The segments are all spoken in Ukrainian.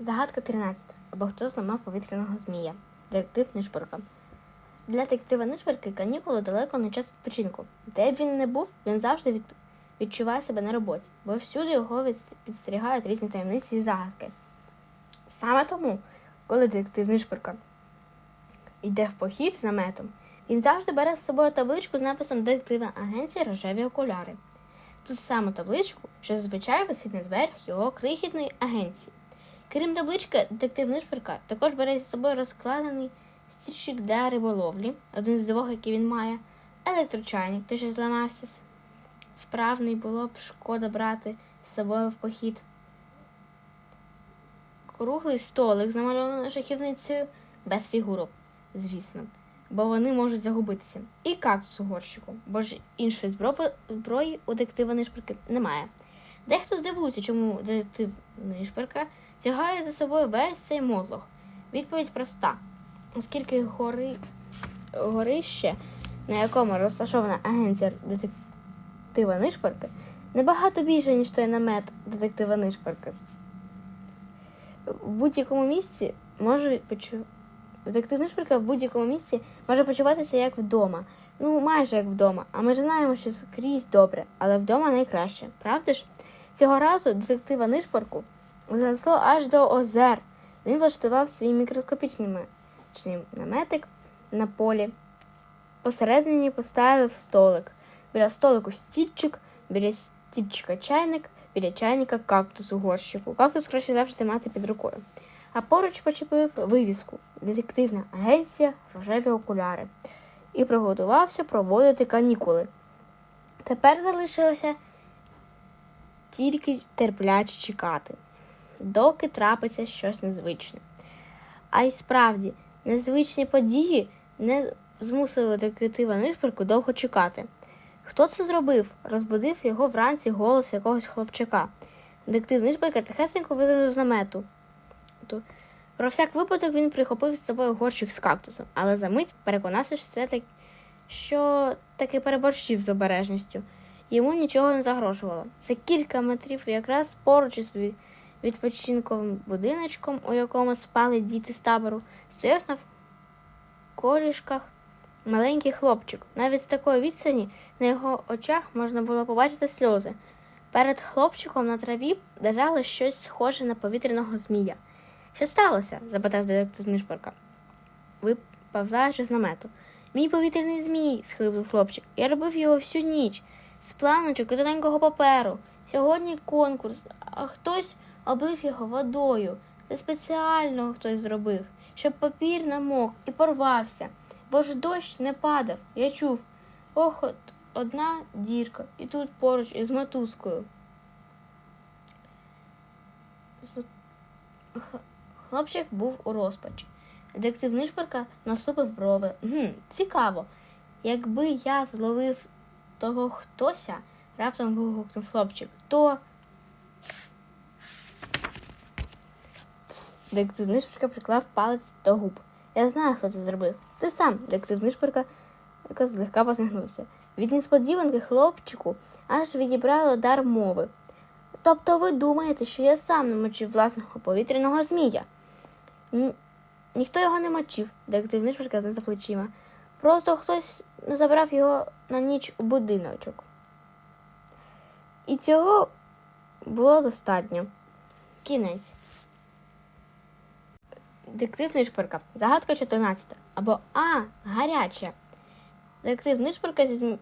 Загадка 13. Або хто зламав повітряного змія. Детектив Нишпорка. Для детектива Нишпорки канікули далеко не час відпочинку. Де б він не був, він завжди від... відчуває себе на роботі, бо всюди його підстерігають різні таємниці і загадки. Саме тому, коли детектив Нишпорка йде в похід з наметом, він завжди бере з собою табличку з написом детектива агенції рожеві окуляри. Ту саму табличку, що зазвичай висить на дверях його крихітної агенції. Крім таблички, детектив Нишперка також бере з собою розкладений стільчик для риболовлі, один з двох, який він має, електрочайник, той, що зламався. Справний було б шкода брати з собою в похід. Круглий столик з намальованою шахівницею без фігурок, звісно, бо вони можуть загубитися. І кактус у горщику, бо ж іншої зброї, у детектива Нишперки немає. Дехто здивується, чому детектив Нишперка тягає за собою весь цей мотлох. Відповідь проста. Оскільки гори... горище, на якому розташована агенція детектива Нишперки, набагато більше, ніж той намет детектива Нишперки. В будь-якому місці може почу... Детектив Нишперка в будь-якому місці може почуватися як вдома. Ну, майже як вдома. А ми ж знаємо, що скрізь добре, але вдома найкраще, правда ж? Цього разу детектива Нишпорку занесло аж до озер. Він влаштував свій мікроскопічний наметик на полі. Посередині поставив столик. Біля столику стільчик, біля стільчика чайник, біля чайника кактус у горщику. Кактус краще завжди мати під рукою. А поруч почепив вивіску Детективна агенція рожеві окуляри і приготувався проводити канікули. Тепер залишилося тільки терпляче чекати, доки трапиться щось незвичне. А й справді, незвичні події не змусили детектива Нишперку довго чекати. Хто це зробив? Розбудив його вранці голос якогось хлопчака. Детектив Нишперка тихесенько вилазив з намету. Про всяк випадок він прихопив з собою горщик з кактусом, але за мить переконався, що це так, що таки переборщив з обережністю. Йому нічого не загрожувало. За кілька метрів, якраз поруч із відпочинковим будиночком, у якому спали діти з табору, стояв на колішках маленький хлопчик. Навіть з такої відстані на його очах можна було побачити сльози. Перед хлопчиком на траві лежало щось схоже на повітряного змія. Що сталося? запитав детектив Нишпорка, виповзаючи з намету. Мій повітряний змій, схлипнув хлопчик. Я робив його всю ніч з планочок і тоненького паперу. Сьогодні конкурс, а хтось облив його водою. Це спеціально хтось зробив, щоб папір намок і порвався, бо ж дощ не падав. Я чув. Ох, от одна дірка, і тут поруч із мотузкою. Хлопчик був у розпачі. Детектив Нишпорка насупив брови. Гм, Цікаво. Якби я зловив того хтося, раптом вигукнув хлопчик, то. Детектив Нишпорка приклав палець до губ. Я знаю, хто це зробив. Ти сам, детектив Нишпорка, злегка посміхнувся. Від несподіванки хлопчику аж відібрало дар мови. Тобто ви думаєте, що я сам намочив власного повітряного змія? Ні, ніхто його не мочив, детектив Нишпорка за плечима. Просто хтось забрав його на ніч у будиночок. І цього було достатньо. Кінець. Детектив Нишпорка. Загадка 14. Або А. Гаряча. Детектив Нишпорка зі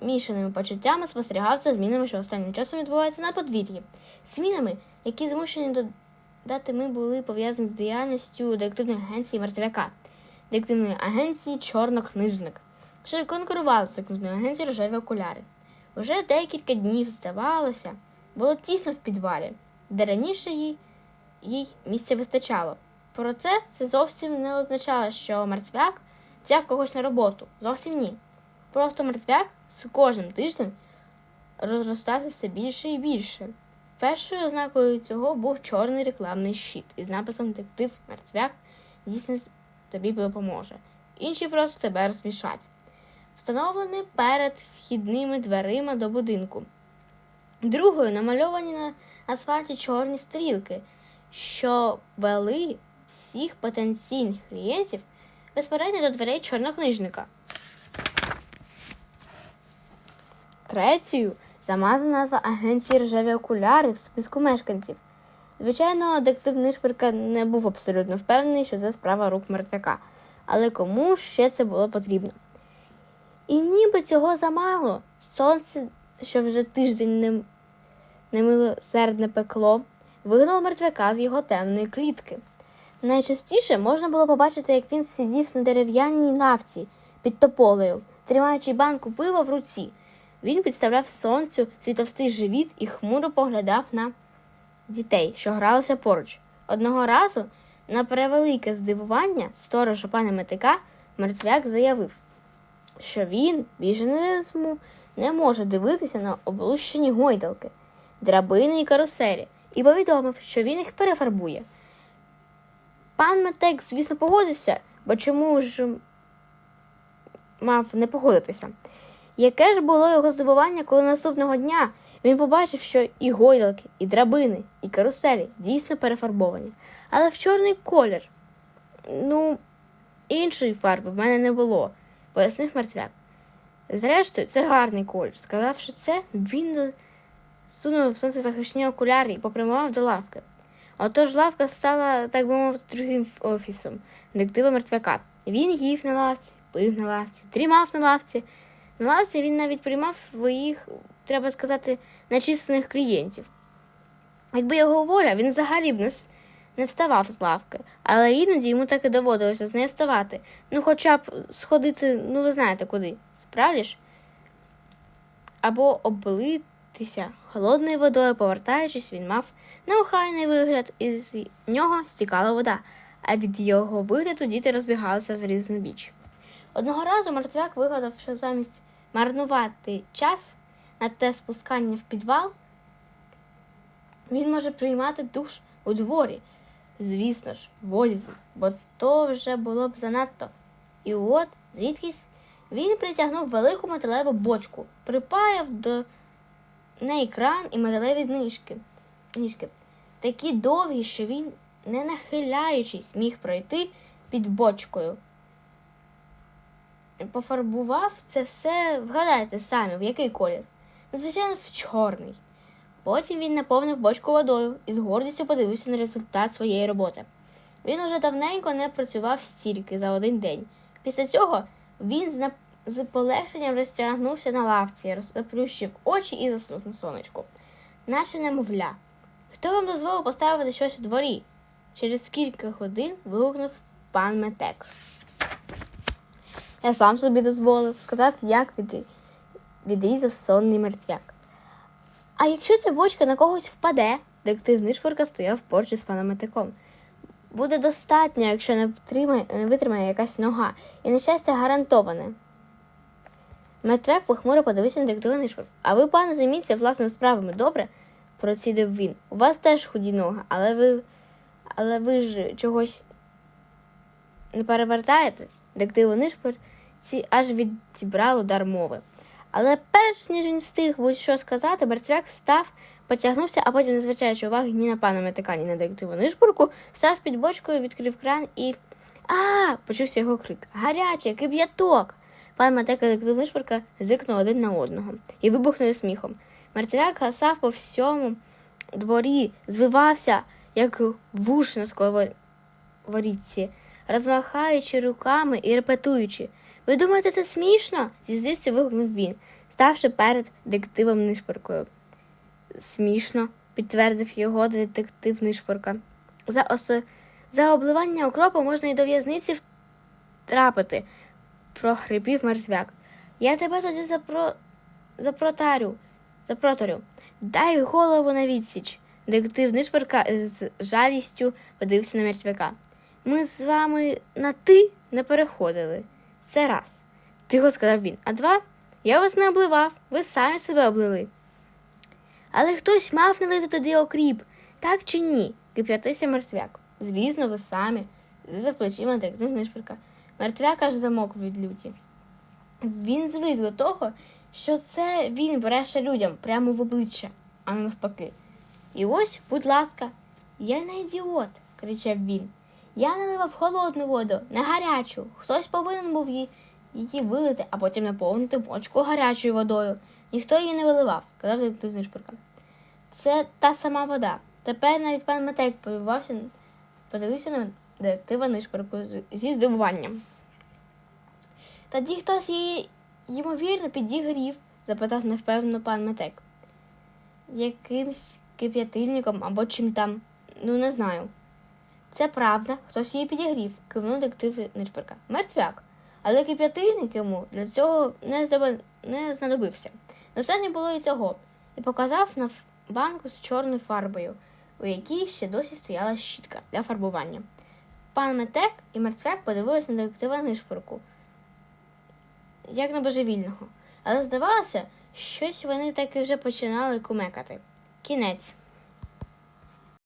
змішаними почуттями спостерігав за змінами, що останнім часом відбуваються на подвір'ї. Змінами, які змушені додати ми були пов'язані з діяльністю детективної агенції Мертвяка детективної агенції Чорнокнижник, що конкурували з детективною агенцією рожеві окуляри. Уже декілька днів, здавалося, було тісно в підвалі, де раніше їй, їй місця вистачало. Проте це зовсім не означало, що мертвяк взяв когось на роботу. Зовсім ні. Просто мертвяк з кожним тижнем розростався все більше і більше. Першою ознакою цього був чорний рекламний щит із написом Детектив Мертвяк дійсно тобі допоможе. Інші просто тебе розсмішать. Встановлений перед вхідними дверима до будинку. Другою намальовані на асфальті чорні стрілки, що вели всіх потенційних клієнтів безпосередньо до дверей чорнокнижника. Третьою замазана назва агенції рожеві окуляри в списку мешканців. Звичайно, детектив Нишперка не був абсолютно впевнений, що це справа рук мертвяка, але кому ще це було потрібно. І ніби цього замало. Сонце, що вже тиждень не, немилосердне пекло, вигнало мертвяка з його темної клітки. Найчастіше можна було побачити, як він сидів на дерев'яній лавці під тополею, тримаючи банку пива в руці. Він підставляв сонцю свій товстий живіт і хмуро поглядав на дітей, що гралися поруч. Одного разу, на превелике здивування сторожа пана Метика, мертвяк заявив, що він більше не, зму- не може дивитися на облущені гойдалки, драбини і каруселі, і повідомив, що він їх перефарбує. Пан Метек, звісно, погодився, бо чому ж мав не погодитися? Яке ж було його здивування, коли наступного дня він побачив, що і гойдалки, і драбини, і каруселі дійсно перефарбовані, але в чорний колір. Ну, іншої фарби в мене не було, пояснив мертвяк. Зрештою, це гарний колір. Сказавши це, він сунув сонцезахисні окуляри і попрямував до лавки. Отож лавка стала, так би мовити, другим офісом детектива мертвяка. Він їв на лавці, пив на лавці, дрімав на лавці. На лавці він навіть приймав своїх, треба сказати, начислених клієнтів. Якби його воля, він взагалі б не, не вставав з лавки, але іноді йому так і доводилося з нею вставати. Ну, хоча б сходити, ну ви знаєте куди, справді ж? Або облитися холодною водою, повертаючись, він мав неохайний вигляд, і з нього стікала вода, а від його вигляду діти розбігалися в різну біч. Одного разу мертвяк вигадав, що замість марнувати час на те спускання в підвал, він може приймати душ у дворі. Звісно ж, в одязі, бо то вже було б занадто. І от, звідкись, він притягнув велику металеву бочку, припаяв до неї кран і металеві ніжки, ніжки. Такі довгі, що він, не нахиляючись, міг пройти під бочкою. Пофарбував це все, вгадайте самі, в який колір? Ну, Звичайно, в чорний. Потім він наповнив бочку водою і з гордістю подивився на результат своєї роботи. Він уже давненько не працював стільки за один день. Після цього він з, полегшенням розтягнувся на лавці, розплющив очі і заснув на сонечку. Наче немовля. Хто вам дозволив поставити щось у дворі? Через кілька годин вигукнув пан Метек. Я сам собі дозволив, сказав, як від... відрізав сонний мертвяк. А якщо ця бочка на когось впаде, детектив Нишфорка стояв поруч із паном Метиком. Буде достатньо, якщо не втримає, не витримає якась нога, і нещастя гарантоване. Мертвяк похмуро подивився на детектива Нишфорка. А ви, пане, займіться власними справами, добре? процідив він. У вас теж худі ноги, але ви. Але ви ж чогось не перевертаєтесь? Детективу Нишпорці аж відібрало дар мови. Але перш ніж він встиг будь-що сказати, мертвяк став, потягнувся, а потім, не звертаючи уваги ні на пана Метика, ні на детективу Нишпорку, став під бочкою, відкрив кран і. А! почувся його крик. Гаряче, кип'яток! Пан Матека і зиркнули один на одного і вибухнули сміхом. Мертвяк гасав по всьому дворі, звивався, як вуш на сковорідці, розмахаючи руками і репетуючи. Ви думаєте, це смішно? зі злістю вигукнув він, ставши перед детективом Нишпоркою. Смішно, підтвердив його детектив Нишпорка. За, ос... За обливання окропу можна і до в'язниці втрапити, прохрипів мертвяк. Я тебе тоді запро... запротарю, запроторю. Дай голову на відсіч. Детектив Нишпорка з жалістю подивився на мертвяка. Ми з вами на ти не переходили. Це раз. Тихо сказав він. А два, я вас не обливав, ви самі себе облили. Але хтось мав налити туди окріп, так чи ні? кип'ятився мертвяк. Звісно, ви самі, за плечима детектив Нишпорка. Мертвяк аж замок від люті. Він звик до того, що це він бреше людям прямо в обличчя, а не навпаки. І ось, будь ласка, Я не ідіот, кричав він. Я наливав холодну воду, не гарячу. Хтось повинен був її, її вилити, а потім наповнити бочку гарячою водою. Ніхто її не виливав, сказав детектив Нишпорка. Це та сама вода. Тепер навіть пан Матек подивився, подивився на детектива Нишпорку зі здивуванням. Тоді хтось її, ймовірно, підігрів, запитав невпевнено пан Матек. Якимсь кип'ятильником або чим там, ну не знаю. Це правда, хтось її підігрів, кивнув детектив Нишперка. Мертвяк. Але кип'ятильник йому для цього не, здоба- не знадобився. Достатньо було і цього, і показав на банку з чорною фарбою, у якій ще досі стояла щітка для фарбування. Пан Метек і мертвяк подивилися на детектива Нишпорку, як на божевільного. Але здавалося, щось вони таки вже починали кумекати. Кінець.